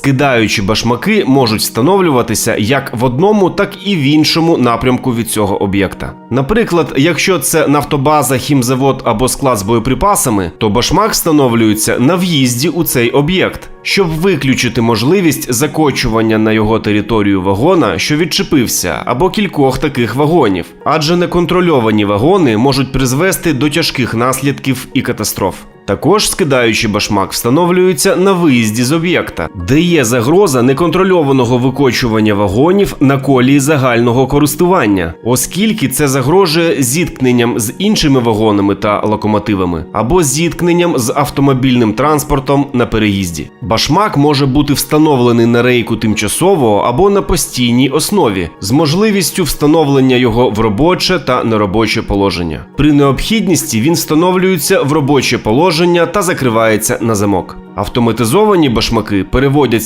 Скидаючі башмаки можуть встановлюватися як в одному, так і в іншому напрямку від цього об'єкта. Наприклад, якщо це нафтобаза, хімзавод або склад з боєприпасами, то башмак встановлюється на в'їзді у цей об'єкт, щоб виключити можливість закочування на його територію вагона, що відчепився, або кількох таких вагонів, адже неконтрольовані вагони можуть призвести до тяжких наслідків і катастроф. Також скидаючи башмак встановлюється на виїзді з об'єкта, де є загроза неконтрольованого викочування вагонів на колії загального користування, оскільки це загрожує зіткненням з іншими вагонами та локомотивами або зіткненням з автомобільним транспортом на переїзді. Башмак може бути встановлений на рейку тимчасово або на постійній основі з можливістю встановлення його в робоче та неробоче положення. При необхідності він встановлюється в робоче положення та закривається на замок. Автоматизовані башмаки переводяться